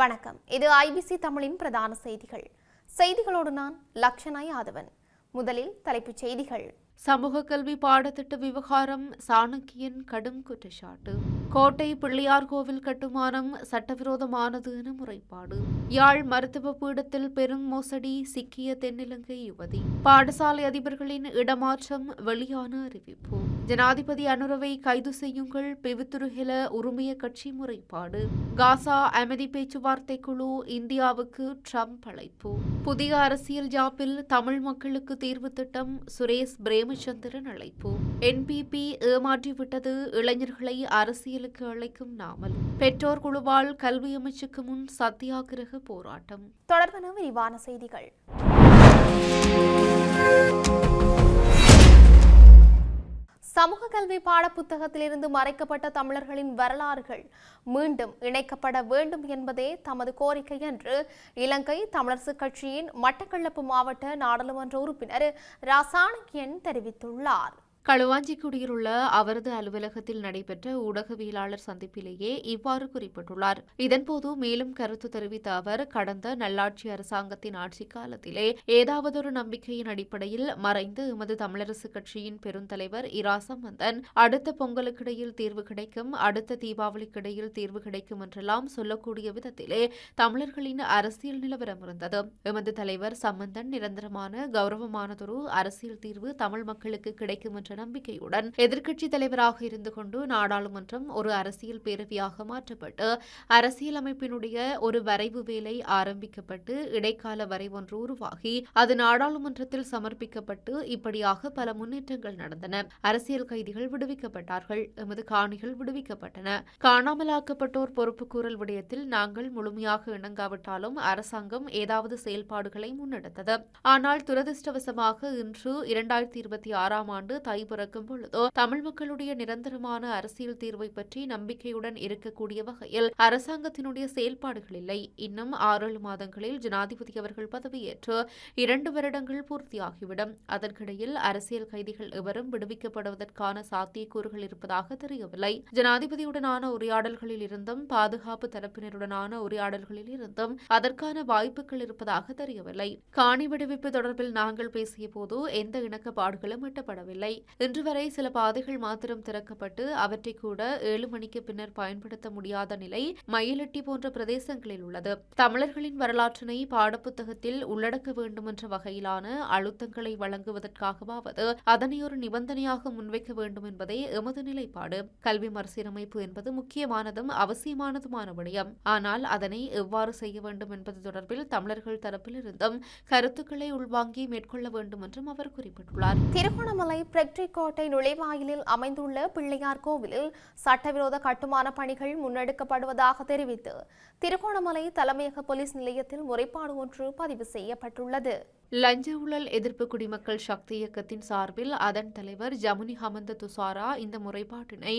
வணக்கம். இது ஐபிசி தமிழின் பிரதான செய்திகள். செய்திகளோடு நான் லக்ஷனா யாதவன். முதலில் தலைப்புச் செய்திகள். சமூக கல்வி பாடத்திட்ட விவகாரம் சாணக்கியன் கடும் குற்றச்சாட்டு. கோட்டை பிள்ளையார் கோவில் கட்டுமானம் சட்டவிரோதமானது என முறைப்பாடு. யாழ் மருத்துவ பீடத்தில் பெரும் மோசடி சிக்கிய தென்னிலங்கை யுவதி. பாடசாலை அதிபர்களின் இடமாற்றம் வெளியான அறிவிப்பு. ஜனாதிபதி அனுரவை கைது செய்யுங்கள் பிவித்துருகில உரிமைய கட்சி முறைப்பாடு. காசா அமைதி பேச்சுவார்த்தை குழு இந்தியாவுக்கு ட்ரம்ப் அழைப்பு. புதிய அரசியல் ஜாப்பில் தமிழ் மக்களுக்கு தீர்வு திட்டம் சுரேஷ் பிரேமச்சந்திரன் அழைப்பு. என்பிபி ஏமாற்றிவிட்டது இளைஞர்களை அரசியல் அரசியலுக்கு அழைக்கும் நாமல். பெற்றோர் குழுவால் கல்வி அமைச்சுக்கு முன் சத்தியாகிரக போராட்டம். தொடர்பான விரிவான செய்திகள். சமூக கல்வி பாடப்புத்தகத்திலிருந்து மறைக்கப்பட்ட தமிழர்களின் வரலாறுகள் மீண்டும் இணைக்கப்பட வேண்டும் என்பதே தமது கோரிக்கை என்று இலங்கை தமிழரசுக் கட்சியின் மட்டக்களப்பு மாவட்ட நாடாளுமன்ற உறுப்பினர் ராசாணக்கியன் தெரிவித்துள்ளார். களுவாஞ்சிக்குடியில் உள்ள அவரது அலுவலகத்தில் நடைபெற்ற ஊடகவியலாளர் சந்திப்பிலேயே இவ்வாறு குறிப்பிட்டுள்ளார். இதன்போது மேலும் கருத்து தெரிவித்த அவர் கடந்த நல்லாட்சி அரசாங்கத்தின் ஆட்சி காலத்திலே ஏதாவதொரு நம்பிக்கையின் அடிப்படையில் மறைந்து எமது தமிழரசுக் கட்சியின் பெருந்தலைவர் இரா சம்பந்தன் அடுத்த பொங்கலுக்கிடையில் தீர்வு கிடைக்கும் அடுத்த தீபாவளிக்கிடையில் தீர்வு கிடைக்கும் என்றெல்லாம் சொல்லக்கூடிய விதத்திலே தமிழர்களின் அரசியல் நிலவரம் இருந்தது. எமது தலைவர் சம்பந்தன் நிரந்தரமான கௌரவமானதொரு அரசியல் தீர்வு தமிழ் மக்களுக்கு கிடைக்கும் என்ற நம்பிக்கையுடன் எதிர்க்கட்சித் தலைவராக இருந்து கொண்டு நாடாளுமன்றம் ஒரு அரசியல் பேரவையாக மாற்றப்பட்டு அரசியலமைப்பினுடைய ஒரு வரைவு வேலை ஆரம்பிக்கப்பட்டு இடைக்கால வரைவொன்று உருவாகி அது நாடாளுமன்றத்தில் சமர்ப்பிக்கப்பட்டு இப்படியாக பல முன்னேற்றங்கள் நடந்தன. அரசியல் கைதிகள் விடுவிக்கப்பட்டார்கள் எமது காணிகள் விடுவிக்கப்பட்டன. காணாமலாக்கப்பட்டோர் பொறுப்புக்கூறல் விடயத்தில் நாங்கள் முழுமையாக இணங்காவிட்டாலும் அரசாங்கம் ஏதாவது செயல்பாடுகளை முன்னெடுத்தது. ஆனால் துரதிருஷ்டவசமாக இன்று இரண்டாயிரத்தி இருபத்தி ஆறாம் ஆண்டு தை பிறக்கும் பொழுதோ தமிழ் மக்களுடைய நிரந்தரமான அரசியல் தீர்வை பற்றி நம்பிக்கையுடன் இருக்கக்கூடிய வகையில் அரசாங்கத்தினுடைய செயல்பாடுகள் இல்லை. இன்னும் ஆறேழு மாதங்களில் ஜனாதிபதி அவர்கள் பதவியேற்று இரண்டு வருடங்கள் பூர்த்தியாகிவிடும். அதற்கிடையில் அரசியல் கைதிகள் எவரும் விடுவிக்கப்படுவதற்கான சாத்தியக்கூறுகள் இருப்பதாக தெரியவில்லை. ஜனாதிபதியுடனான உரையாடல்களில் இருந்தும் பாதுகாப்பு தரப்பினருடனான உரையாடல்களில் இருந்தும் அதற்கான வாய்ப்புகள் இருப்பதாக தெரியவில்லை. காணி விடுவிப்பு தொடர்பில் நாங்கள் பேசிய போது எந்த இணக்கப்பாடுகளும் எட்டப்படவில்லை. இன்று வரை சில பாதைகள் மாத்திரம் திறக்கப்பட்டு அவற்றை கூட ஏழு மணிக்கு பின்னர் பயன்படுத்த முடியாத நிலை மயிலட்டி போன்ற பிரதேசங்களில் உள்ளது. தமிழர்களின் வரலாற்றினை பாடப்புத்தகத்தில் உள்ளடக்க வேண்டும் என்ற வகையிலான அழுத்தங்களை வழங்குவதற்காகவாவது அதனை ஒரு நிபந்தனையாக முன்வைக்க வேண்டும் என்பதே எமது நிலைப்பாடு. கல்வி மறுசீரமைப்பு என்பது முக்கியமானதும் அவசியமானதுமான விடயம். ஆனால் அதனை எவ்வாறு செய்ய வேண்டும் என்பது தொடர்பில் தமிழர்கள் தரப்பிலிருந்தும் கருத்துக்களை உள்வாங்கி மேற்கொள்ள வேண்டும் என்றும் அவர் குறிப்பிட்டுள்ளார். திருகோணமலை வெற்றிக்கோட்டை நுழைவாயிலில் அமைந்துள்ள பிள்ளையார் கோவிலில் சட்டவிரோத கட்டுமான பணிகள் முன்னெடுக்கப்படுவதாக தெரிவித்து திருகோணமலை தலைமையக போலீஸ் நிலையத்தில் முறைப்பாடு ஒன்று பதிவு செய்யப்பட்டுள்ளது. லஞ்ச ஊழல் எதிர்ப்பு குடிமக்கள் சக்தி இயக்கத்தின் சார்பில் அதன் தலைவர் ஜமுனி ஹமந்த துசாரா இந்த முறைப்பாட்டினை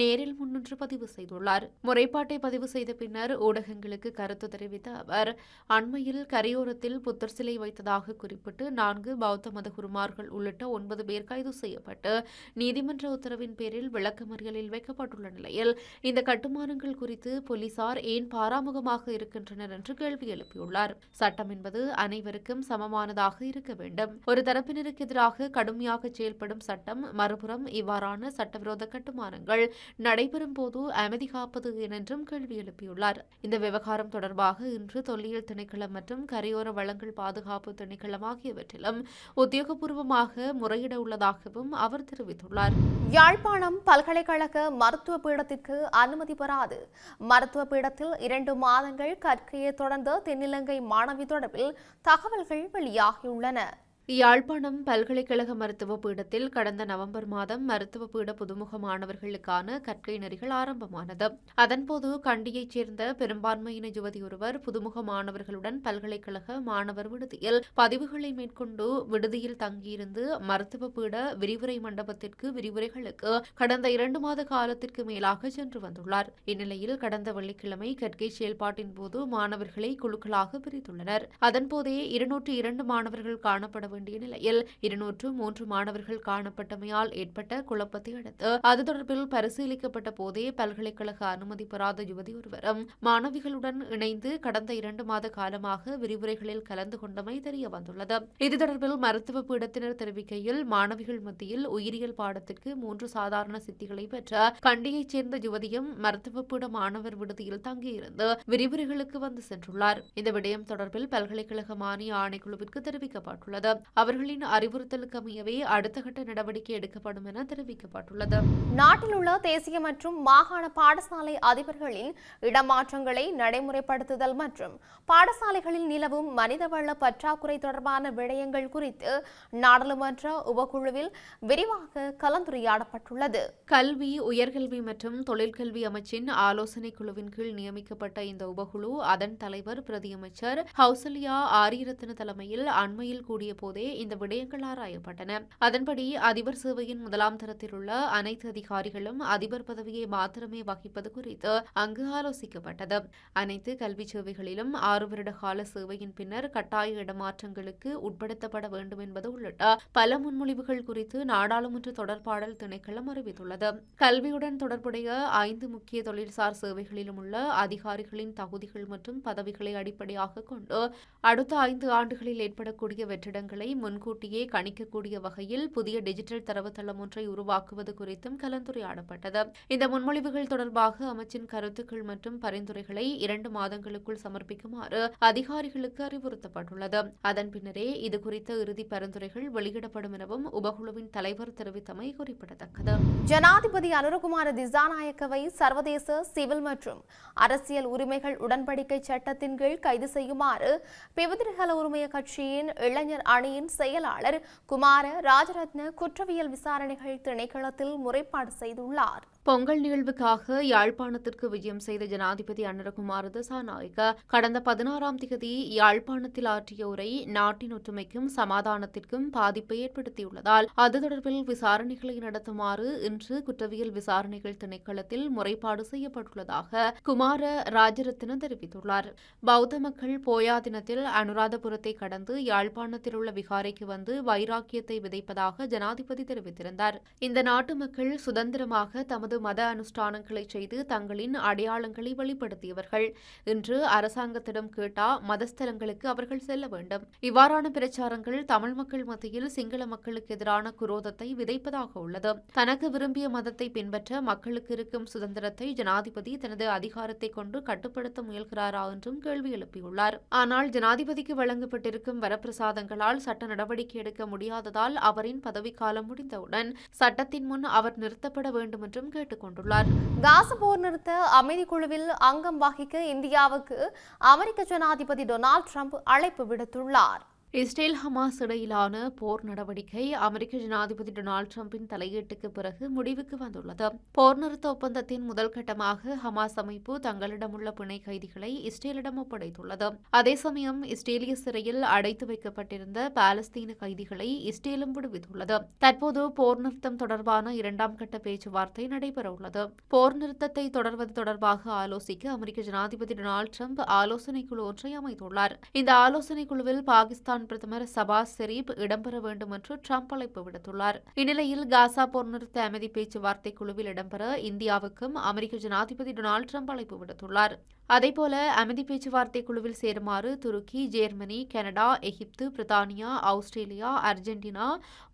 நேரில் முன்னின்று பதிவு செய்துள்ளார். முறைப்பாட்டை பதிவு செய்த பின்னர் ஊடகங்களுக்கு கருத்து தெரிவித்த அவர் அண்மையில் கரையோரத்தில் புத்தர் சிலை வைத்ததாக குறிப்பிட்டு நான்கு பௌத்த மத குருமார்கள் உள்ளிட்ட ஒன்பது பேர் கைது ஈடுபட்டு நீதிமன்ற உத்தரவின் பேரில் விளக்கமறியலில் வைக்கப்பட்டுள்ள நிலையில் இந்த கட்டுமானங்கள் குறித்து போலீசார் ஏன் பாராமுகமாக இருக்கின்றனர் என்று கேள்வி எழுப்பியுள்ளார். சட்டம் என்பது அனைவருக்கும் சமமானதாக இருக்க வேண்டும். ஒரு தரப்பினருக்கு எதிராக கடுமையாக செயல்படும் சட்டம் மறுபுறம் இவ்வாறான சட்டவிரோத கட்டுமானங்கள் நடைபெறும் போது அமைதி காப்பது என்றும் கேள்வி எழுப்பியுள்ளார். இந்த விவகாரம் தொடர்பாக இன்று தொல்லியல் திணைக்களம் மற்றும் கரையோர வளங்கள் பாதுகாப்பு திணைக்களம் ஆகியவற்றிலும் உத்தியோகபூர்வமாக முறையிட உள்ளதாகவும் அவர் தெரிவித்துள்ளார். யாழ்ப்பாணம் பல்கலைக்கழக மருத்துவ பீடத்திற்கு அனுமதி பெறாது. மருத்துவ பீடத்தில் இரண்டு மாதங்கள் கற்கையை தொடர்ந்த தென்னிலங்கை மாணவி தொடர்பில் தகவல்கள் வெளியாகியுள்ளன. யாழ்ப்பாணம் பல்கலைக்கழக மருத்துவ பீடத்தில் கடந்த நவம்பர் மாதம் மருத்துவ பீட புதுமுக மாணவர்களுக்கான கற்கை நெறிகள் ஆரம்பமானது. அதன்போது கண்டியைச் சேர்ந்த பெரும்பான்மையின யுவதி ஒருவர் புதுமுக மாணவர்களுடன் பல்கலைக்கழக மாணவர் விடுதியில் பதிவுகளை மேற்கொண்டு விடுதியில் தங்கியிருந்து மருத்துவ பீட விரிவுரை மண்டபத்திற்கு விரிவுரைகளுக்கு கடந்த இரண்டு மாத காலத்திற்கு மேலாக சென்று வந்துள்ளார். இந்நிலையில் கடந்த வெள்ளிக்கிழமை கற்கை செயல்பாட்டின் போது மாணவர்களை குழுக்களாக பிரித்துள்ளனர். அதன்போதே இருநூற்று இரண்டு மாணவர்கள் காணப்பட வேண்டிய நிலையில் இருநூற்று மூன்று மாணவர்கள் காணப்பட்டமையால் ஏற்பட்ட குழப்பத்தை அடுத்து அது தொடர்பில் பரிசீலிக்கப்பட்ட போதே பல்கலைக்கழக அனுமதி பெறாத யுவதி ஒருவரும் மாணவிகளுடன் இணைந்து கடந்த இரண்டு மாத காலமாக விரிவுரைகளில் கலந்து கொண்டமை தெரிய வந்துள்ளது. இது தொடர்பில் மருத்துவ பீடத்தினர் தெரிவிக்கையில் மாணவிகள் மத்தியில் உயிரியல் பாடத்திற்கு மூன்று சாதாரண சித்திகளை பெற்ற கண்டியைச் சேர்ந்த யுவதியும் மருத்துவ பீட மாணவர் விடுதியில் தங்கியிருந்து விரிவுரைகளுக்கு வந்து சென்றுள்ளார். இந்த விடயம் தொடர்பில் பல்கலைக்கழக மானிய ஆணைக்குழுவிற்கு தெரிவிக்கப்பட்டுள்ளது. அவர்களின் அறிவுறுத்தலுக்கு அமையவே அடுத்த கட்ட நடவடிக்கை எடுக்கப்படும் என தெரிவிக்கப்பட்டுள்ளது. நாட்டில் உள்ள தேசிய மற்றும் மாகாண பாடசாலை அதிபர்களின் இடமாற்றங்களை நடைமுறைப்படுத்துதல் மற்றும் பாடசாலைகளில் நிலவும் மனிதவள பற்றாக்குறை தொடர்பான விடயங்கள் குறித்து நாடாளுமன்ற உபகுழுவில் விரிவாக கலந்துரையாடப்பட்டுள்ளது. கல்வி உயர்கல்வி மற்றும் தொழிற்கல்வி அமைச்சின் ஆலோசனை குழுவின் கீழ் நியமிக்கப்பட்ட இந்த உபகுழு அதன் தலைவர் பிரதியமைச்சர் ஹவுசல்யா ஆரியரத்ன தலைமையில் அண்மையில் கூடிய போதே இந்த விடயங்கள் ஆராயப்பட்டன. அதன்படி அதிபர் சேவையின் முதலாம் தரத்தில் உள்ள அனைத்து அதிகாரிகளும் அதிபர் பதவியை மாத்திரமே வகிப்பது குறித்து அங்கு ஆலோசிக்கப்பட்டது. அனைத்து கல்வி சேவைகளிலும் ஆறு வருட கால சேவையின் பின்னர் கட்டாய இடமாற்றங்களுக்கு உட்படுத்தப்பட வேண்டும் என்பது உள்ளிட்ட பல முன்மொழிவுகள் குறித்து நாடாளுமன்ற தொடர்பாடல் திணைக்களம் அறிவித்துள்ளது. கல்வியுடன் தொடர்புடைய ஐந்து முக்கிய தொழில்சார் சேவைகளிலும் உள்ள அதிகாரிகளின் தகுதிகள் மற்றும் பதவிகளை அடிப்படையாக கொண்டு அடுத்த ஐந்து ஆண்டுகளில் ஏற்படக்கூடிய வெற்றிடங்களை முன்கூட்டியே கணிக்கக்கூடிய வகையில் புதிய டிஜிட்டல் தரவுத்தளம் ஒன்றை உருவாக்குவது குறித்தும் கலந்துரையாடப்பட்டது. இந்த முன்மொழிவுகள் தொடர்பாக அமைச்சின் கருத்துக்கள் மற்றும் பரிந்துரைகளை இரண்டு மாதங்களுக்குள் சமர்ப்பிக்குமாறு அதிகாரிகளுக்கு அறிவுறுத்தப்பட்டுள்ளது. அதன் பின்னரே இதுகுறித்த இறுதி பரிந்துரைகள் வெளியிடப்படும் எனவும் உபகுழுவின் தலைவர் தெரிவித்தமை குறிப்பிடத்தக்கது. ஜனாதிபதி அனுரகுமார திசாநாயக்கவை சர்வதேச சிவில் மற்றும் அரசியல் உரிமைகள் உடன்படிக்கை சட்டத்தின் கீழ் கைது செய்யுமாறு பிவிதிரிகல உரிமைய கட்சியின் இளைஞர் அணி அணியின் செயலாளர் குமார ராஜரத்ன குற்றவியல் விசாரணைகள் திணைக்களத்தில் முறைப்பாடு செய்துள்ளார். பொங்கல் நிகழ்வுக்காக யாழ்ப்பாணத்திற்கு விஜயம் செய்த ஜனாதிபதி அனுரகுமார திசாநாயக்க கடந்த பதினாறாம் தேதி யாழ்ப்பாணத்தில் ஆற்றிய உரை நாட்டின் ஒற்றுமைக்கும் சமாதானத்திற்கும் பாதிப்பை ஏற்படுத்தியுள்ளதால் அது தொடர்பில் விசாரணைகளை நடத்துமாறு இன்று குற்றவியல் விசாரணைகள் திணைக்களத்தில் முறைப்பாடு செய்யப்பட்டுள்ளதாக குமார ராஜரத்ன தெரிவித்துள்ளார். பௌத்த மக்கள் போயா தினத்தில் அனுராதபுரத்தை கடந்து யாழ்ப்பாணத்தில் உள்ள விகாரைக்கு வந்து வைராக்கியத்தை விதைப்பதாக ஜனாதிபதி தெரிவித்திருந்தார். இந்த நாட்டு மக்கள் சுதந்திரமாக தமது மத அனுஷ்டானங்களை செய்து தங்களின் அடையாளங்களை வெளிப்படுத்தியவர்கள். இன்று அரசாங்கத்திடம் கேட்டா மதஸ்தலங்களுக்கு அவர்கள் செல்ல வேண்டும். இவ்வாறான பிரச்சாரங்கள் தமிழ் மக்கள் மத்தியில் சிங்கள மக்களுக்கு எதிரான குரோதத்தை விதைப்பதாக உள்ளது. தனக்கு விரும்பிய மதத்தை பின்பற்ற மக்களுக்கு இருக்கும் சுதந்திரத்தை ஜனாதிபதி தனது அதிகாரத்தை கொண்டு கட்டுப்படுத்த முயல்கிறாரா என்றும் கேள்வி எழுப்பியுள்ளார். ஆனால் ஜனாதிபதிக்கு வழங்கப்பட்டிருக்கும் வரப்பிரசாதங்களால் சட்ட நடவடிக்கை எடுக்க முடியாததால் அவரின் பதவிக்காலம் முடிந்தவுடன் சட்டத்தின் முன் அவர் நிறுத்தப்பட வேண்டும் என்றும் கேட்டுக் கொண்டுள்ளார் போர் நிறுத்த அமைதி குழுவில் அங்கம் வகிக்க இந்தியாவுக்கு அமெரிக்க ஜனாதிபதி டொனால்ட் ட்ரம்ப் அழைப்பு விடுத்துள்ளார். இஸ்ரேல் ஹமாஸ் இடையிலான போர் நடவடிக்கை அமெரிக்க ஜனாதிபதி டொனால்டு டிரம்பின் தலையீட்டுக்கு பிறகு முடிவுக்கு வந்துள்ளது. போர் நிறுத்த ஒப்பந்தத்தின் முதல் கட்டமாக ஹமாஸ் அமைப்பு தங்களிடமுள்ள பிணை கைதிகளை இஸ்ரேலிடம் ஒப்படைத்துள்ளது. அதே சமயம் இஸ்ரேலிய சிறையில் அடைத்து வைக்கப்பட்டிருந்த பாலஸ்தீன கைதிகளை இஸ்ரேலும் விடுவித்துள்ளது. தற்போது போர் நிறுத்தம் தொடர்பான இரண்டாம் கட்ட பேச்சுவார்த்தை நடைபெறவுள்ளது. போர் நிறுத்தத்தை தொடர்வது தொடர்பாக ஆலோசிக்க அமெரிக்க ஜனாதிபதி டொனால்டு ட்ரம்ப் ஆலோசனை குழு ஒன்றை அமைத்துள்ளார். இந்த ஆலோசனை குழுவில் பாகிஸ்தான் பிரதமர் சபாஸ் ஷெரீப் இடம்பெற வேண்டும் என்று ட்ரம்ப் அழைப்பு விடுத்துள்ளார். இந்நிலையில் காசா போர் நிறுத்த அமைதி பேச்சுவார்த்தை குழுவில் இடம்பெற இந்தியாவுக்கும் அமெரிக்க ஜனாதிபதி டொனால்டு ட்ரம்ப் அழைப்பு விடுத்துள்ளார். அதேபோல அமைதி பேச்சுவார்த்தை குழுவில் சேருமாறு துருக்கி ஜெர்மனி கனடா எகிப்து பிரித்தானியா Australia Argentina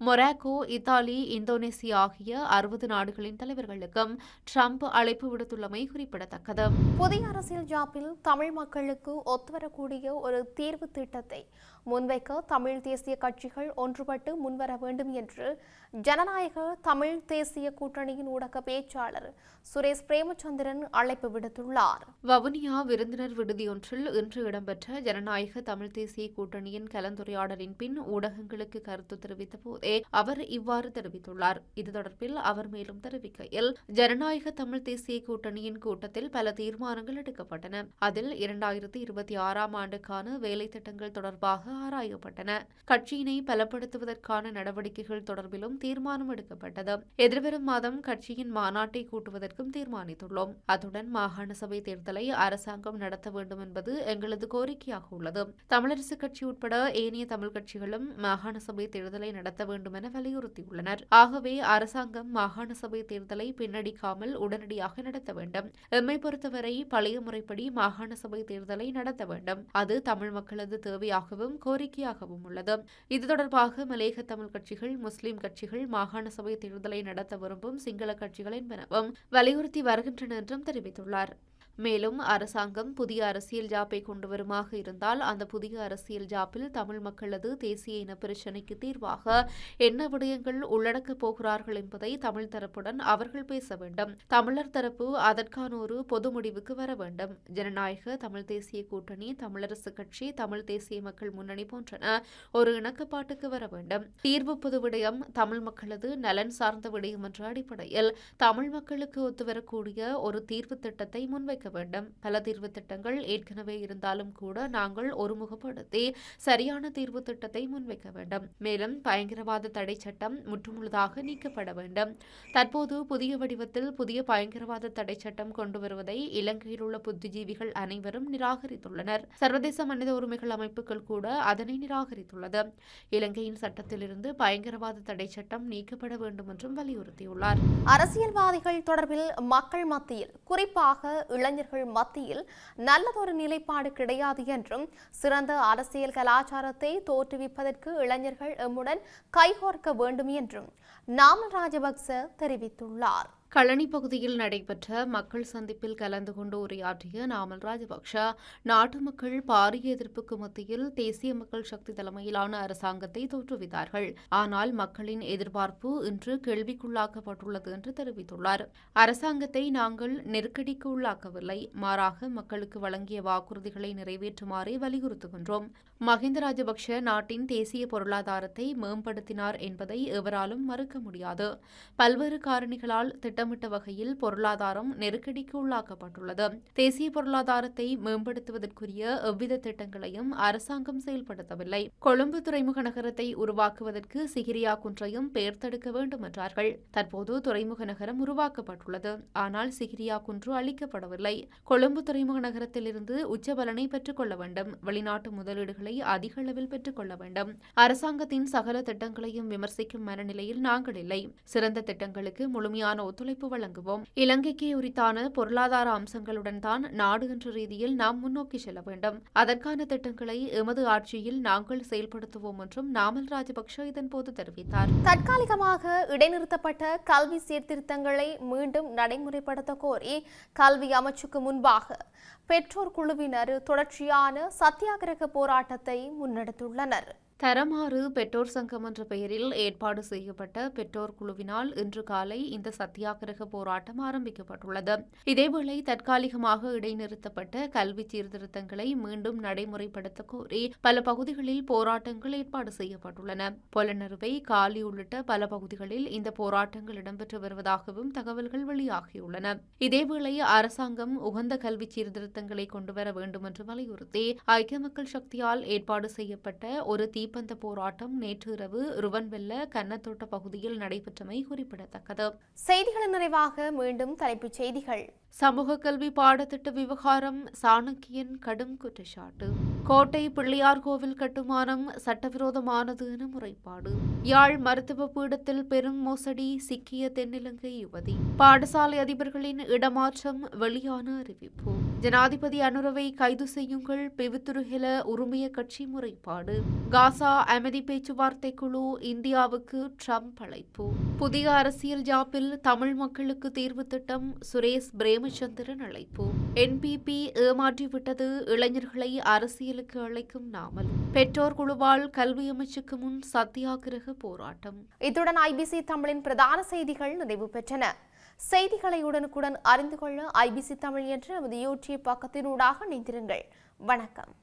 Morocco Italy Indonesia ஆகிய அறுபது நாடுகளின் தலைவர்களுக்கும் ட்ரம்ப் அழைப்பு விடுத்துள்ளமை குறிப்பிடத்தக்கது. புதிய அரசியல் ஜாப்பில் தமிழ் மக்களுக்கு ஒத்துவரக்கூடிய ஒரு தீர்வு திட்டத்தை முன்வைக்க தமிழ் தேசிய கட்சிகள் ஒன்றுபட்டு முன்வர வேண்டும் என்று ஜனநாயக தமிழ் தேசிய கூட்டணியின் ஊடக பேச்சாளர் சுரேஷ் பிரேமச்சந்திரன் அழைப்பு விடுத்துள்ளார். வவுனியா விருந்தினர் விடுதியொன்றில் இன்று இடம்பெற்ற ஜனநாயக தமிழ் தேசிய கூட்டணியின் கலந்துரையாடலின் பின் ஊடகங்களுக்கு கருத்து தெரிவித்த போதே அவர் இவ்வாறு தெரிவித்துள்ளார். இது தொடர்பில் அவர் மேலும் தெரிவிக்கையில் ஜனநாயக தமிழ் தேசிய கூட்டணியின் கூட்டத்தில் பல தீர்மானங்கள் எடுக்கப்பட்டன. அதில் இரண்டாயிரத்தி இருபத்தி ஆறாம் ஆண்டுக்கான வேலை திட்டங்கள் தொடர்பாக ஆராயப்பட்டன. கட்சியினை பலப்படுத்துவதற்கான நடவடிக்கைகள் தொடர்பிலும் தீர்மானம் எடுக்கப்பட்டது. எதிர்வரும் மாதம் கட்சியின் மாநாட்டை கூட்டுவதற்கும் தீர்மானித்துள்ளோம். அத்துடன் மாகாண சபை தேர்தலை அரசாங்கம் நடத்த வேண்டும் என்பது எங்களது கோரிக்கையாக உள்ளது. தமிழரசு கட்சி உட்பட ஏனைய தமிழ் கட்சிகளும் மாகாண சபை தேர்தலை நடத்த வேண்டும் என வலியுறுத்தியுள்ளனர். ஆகவே அரசாங்கம் மாகாண சபை தேர்தலை பின்னடிக்காமல் உடனடியாக நடத்த வேண்டும். எம்மை பொறுத்தவரை பழைய முறைப்படி மாகாண சபை தேர்தலை நடத்த வேண்டும். அது தமிழ் மக்களது தேவையாகவும் கோரிக்கையாகவும் உள்ளது. இது தொடர்பாக மலேக தமிழ் கட்சிகள் முஸ்லிம் கட்சிகள் மாகாண சபை தேர்தலை நடத்த விரும்பும் சிங்கள கட்சிகள் என்பனவும் வலியுறுத்தி வருகின்றன என்றும் தெரிவித்துள்ளார். மேலும் அரசாங்கம் புதிய அரசியல் ஜாப்பை கொண்டு வருமாக இருந்தால் அந்த புதிய அரசியல் ஜாப்பில் தமிழ் மக்களது தேசிய இன பிரச்சினைக்கு தீர்வாக என்ன விடயங்கள் உள்ளடக்கப் போகிறார்கள் என்பதை தமிழ் தரப்புடன் அவர்கள் பேச வேண்டும். தமிழர் தரப்பு அதற்கான ஒரு பொது முடிவுக்கு வர வேண்டும். ஜனநாயக தமிழ் தேசிய கூட்டணி தமிழரசு கட்சி தமிழ் தேசிய மக்கள் முன்னணி போன்றன ஒரு இணக்கப்பாட்டுக்கு வர வேண்டும். தீர்வு பொது விடயம் தமிழ் மக்களது நலன் சார்ந்த விடயம் என்ற அடிப்படையில் தமிழ் மக்களுக்கு ஒத்துவரக்கூடிய ஒரு தீர்வு திட்டத்தை முன்வைக்க வேண்டும். பல தீர்வு திட்டங்கள் ஏற்கனவே இருந்தாலும் கூட நாங்கள் ஒருமுகப்படுத்தி சரியான தீர்வு திட்டத்தை முன்வைக்க வேண்டும். மேலும் பயங்கரவாத தடை சட்டம் முற்றுமுழுதாக நீக்கப்பட வேண்டும். தற்போது புதிய வடிவத்தில் புதிய பயங்கரவாத தடை சட்டம் கொண்டு வருவதை இலங்கையில் உள்ள புத்திஜீவிகள் அனைவரும் நிராகரித்துள்ளனர். சர்வதேச மனித உரிமைகள் அமைப்புகள் கூட அதனை நிராகரித்துள்ளது. இலங்கையின் சட்டத்திலிருந்து பயங்கரவாத தடை சட்டம் நீக்கப்பட வேண்டும் என்றும் வலியுறுத்தியுள்ளார். அரசியல்வாதிகள் தொடர்பில் மக்கள் மத்தியில் குறிப்பாக இளைஞர்கள் மத்தியில் நல்லதொரு நிலைப்பாடு கிடையாது என்றும் சிறந்த அரசியல் கலாச்சாரத்தை தோற்றுவிப்பதற்கு இளைஞர்கள் எம்முடன் கைகோர்க்க வேண்டும் என்றும் நாமல் ராஜபக்ச தெரிவித்துள்ளார். களனி பகுதியில் நடைபெற்ற மக்கள் சந்திப்பில் கலந்து கொண்டு உரையாற்றிய நாமல் ராஜபக்ஷ நாட்டு மக்கள் பாரிய எதிர்ப்புக்கு மத்தியில் தேசிய மக்கள் சக்தி தலைமையிலான அரசாங்கத்தை தோற்றுவித்தார்கள். ஆனால் மக்களின் எதிர்பார்ப்பு இன்று கேள்விக்குள்ளாக்கப்பட்டுள்ளது என்று தெரிவித்துள்ளார். அரசாங்கத்தை நாங்கள் நெருக்கடிக்கு உள்ளாக்கவில்லை. மாறாக மக்களுக்கு வழங்கிய வாக்குறுதிகளை நிறைவேற்றுமாறே வலியுறுத்துகின்றோம். மஹிந்த ராஜபக்ஷ நாட்டின் தேசிய பொருளாதாரத்தை மேம்படுத்தினார் என்பதை எவராலும் மறுக்க முடியாது. பல்வேறு காரணிகளால் திட்டமிட்ட வகையில் பொருளாதாரம் நெருக்கடிக்கு உள்ளாக்கப்பட்டுள்ளது. தேசிய பொருளாதாரத்தை மேம்படுத்துவதற்குரிய எவ்வித திட்டங்களையும் அரசாங்கம் செயல்படுத்தவில்லை. கொழும்பு துறைமுக நகரத்தை உருவாக்குவதற்கு சிகிரியா குன்றையும் பெயர்த்தெடுக்க வேண்டும் என்றார்கள் தற்போது துறைமுக நகரம் உருவாக்கப்பட்டுள்ளது. ஆனால் சிகிரியா குன்று அளிக்கப்படவில்லை கொழும்பு துறைமுக நகரத்திலிருந்து உச்ச பலனை பெற்றுக் கொள்ள வேண்டும். வெளிநாட்டு முதலீடுகளை அதிக அளவில் பெற்றுக் கொள்ள வேண்டும். அரசாங்கத்தின் சகல திட்டங்களையும் விமர்சிக்கும் மனநிலையில் நாங்கள் இல்லை. சிறந்த திட்டங்களுக்கு முழுமையான ஒத்துழைப்பு வழங்குவோம். இலங்கைக்கு உரித்தான பொருளாதார அம்சங்களுடன் தான் நாடு என்ற ரீதியில் நாம் முன்னோக்கி செல்ல வேண்டும். அதற்கான திட்டங்களை எமது ஆட்சியில் நாங்கள் செயல்படுத்துவோம் என்றும் நாமல் ராஜபக்ஷ இதன்போது தெரிவித்தார். தற்காலிகமாக இடைநிறுத்தப்பட்ட கல்வி சீர்திருத்தங்களை மீண்டும் நடைமுறைப்படுத்த கோரி கல்வி அமைச்சுக்கு முன்பாக பெற்றோர் குழுவினர் தொடர்ச்சியான சத்தியாகிரக போராட்டத்தை முன்னெடுத்துள்ளனர். தரமாறு பெற்றோர் சங்கம் என்ற பெயரில் ஏற்பாடு செய்யப்பட்ட பெற்றோர் குழுவினால் இன்று காலை இந்த சத்தியாகிரக போராட்டம் ஆரம்பிக்கப்பட்டுள்ளது. இதேவேளை தற்காலிகமாக இடைநிறுத்தப்பட்ட கல்வி சீர்திருத்தங்களை மீண்டும் நடைமுறைப்படுத்த கோரி பல பகுதிகளில் போராட்டங்கள் ஏற்பாடு செய்யப்பட்டுள்ளன. பொலனறுவை காலி உள்ளிட்ட பல பகுதிகளில் இந்த போராட்டங்கள் இடம்பெற்று வருவதாகவும் தகவல்கள் வெளியாகியுள்ளன. இதேவேளை அரசாங்கம் உகந்த கல்வி சீர்திருத்தங்களை கொண்டுவர வேண்டும் என்று வலியுறுத்தி ஐக்கிய மக்கள் சக்தியால் ஏற்பாடு செய்யப்பட்ட ஒரு தீப்பந்த போராட்டம் நேற்று இரவு ருவன்வெல்ல கன்னத்தோட்ட பகுதியில் நடைபெற்றமை குறிப்பிடத்தக்கது. செய்திகளின் நிறைவாக மீண்டும் தலைப்புச் செய்திகள். சமூக கல்வி பாடத்திட்ட விவகாரம் சாணக்கியன் கடும் குற்றச்சாட்டு. கோட்டை பிள்ளையார் கோவில் கட்டுமானம் சட்டவிரோதமானது என முறைப்பாடு. யாழ் மருத்துவ பீடத்தில் பெரும் மோசடி சிக்கிய தென்னிலங்கை யுவதி. பாடசாலை அதிபர்களின் இடமாற்றம் வெளியான அறிவிப்பு. ஜனாதிபதி அனுரவை கைது செய்யுங்கள் பிவித்துருகில உரிமைய கட்சி முறைப்பாடு. காசா அமைதி பேச்சுவார்த்தை குழு இந்தியாவுக்கு ட்ரம்ப் அழைப்பு. புதிய அரசியல் ஜாப்பில் தமிழ் மக்களுக்கு தீர்வு திட்டம் சுரேஷ் பிரேமச்சந்திரன் அழைப்பு. என்பிபி ஏமாற்றிவிட்டது இளைஞர்களை அரசியலுக்கு அழைக்கும் நாமல். பெற்றோர் குழுவால் கல்வி அமைச்சுக்கு முன் சத்தியாகிரக போராட்டம். இத்துடன் ஐபிசி தமிழின் பிரதான செய்திகள் நிறைவு பெற்றன. செய்திகளை உடனுக்குடன் அறிந்து கொள்ள ஐபிசி தமிழ் என்ற நமது யூடியூப் பக்கத்தினூடாக இணைந்திருங்கள். வணக்கம்.